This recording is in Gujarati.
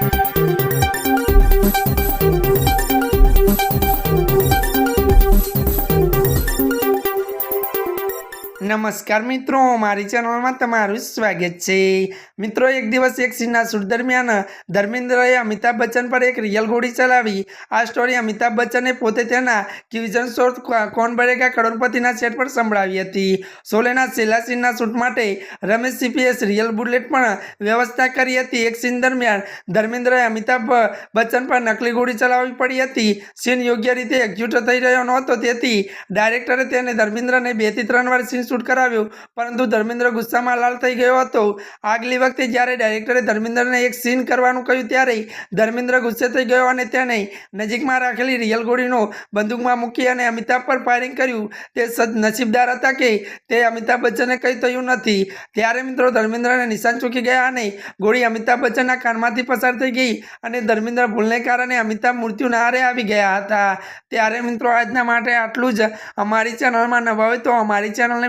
Thank you. નમસ્કાર મિત્રો, મારી ચેનલમાં તમારું સ્વાગત છે. મિત્રો, એક દિવસ એક સીનના શૂટ દરમિયાન ધર્મેન્દ્રએ અમિતાભ બચ્ચન પર એક રિયલ ગોળી ચલાવી. આ સ્ટોરી અમિતાભ બચ્ચને પોતે તેના ક્વિઝન શો કોણ બનેગા કરોડપતિના સેટ પર સંભળાવી હતી. સોલેના છેલ્લા સીનના શૂટ માટે રમેશ સીપીએસ રિયલ બુલેટ પણ વ્યવસ્થા કરી હતી. એક સીન દરમિયાન ધર્મેન્દ્રએ અમિતાભ બચ્ચન પર નકલી ગોળી ચલાવવી પડી હતી. સીન યોગ્ય રીતે એક્ઝ્યુટ થઈ રહ્યો નહોતો, તેથી ડાયરેક્ટરે તેને ધર્મેન્દ્રને બેથી ત્રણ વાર સીન શૂટ કરાવ્યું. પરંતુ ધર્મેન્દ્ર ગુસ્સામાં લાલ થઈ ગયો હતો. આગલી વખતે જ્યારે ડાયરેક્ટરે ધર્મેન્દ્રને એક સીન કરવાનું કહ્યું ત્યારે ધર્મેન્દ્ર ગુસ્સે થઈ ગયો અને તેને નજીકમાં રાખેલી રિયલ ગોળીનો બંદૂકમાં મૂકી અને અમિતાભ પર ફાયરિંગ કર્યું. તે સદ નસીબદાર હતા કે તે અમિતાભ બચ્ચને કંઈ થયું નથી. ત્યારે મિત્રો ધર્મેન્દ્રને નિશાન ચૂકી ગયા અને ગોળી અમિતાભ બચ્ચનના કાનમાંથી પસાર થઈ ગઈ અને ધર્મેન્દ્ર ભૂલને કારણે અમિતાભ મૃત્યુના હારે આવી ગયા હતા. ત્યારે મિત્રો આજના માટે આટલું જ. અમારી ચેનલમાં નવા હોય તો અમારી ચેનલને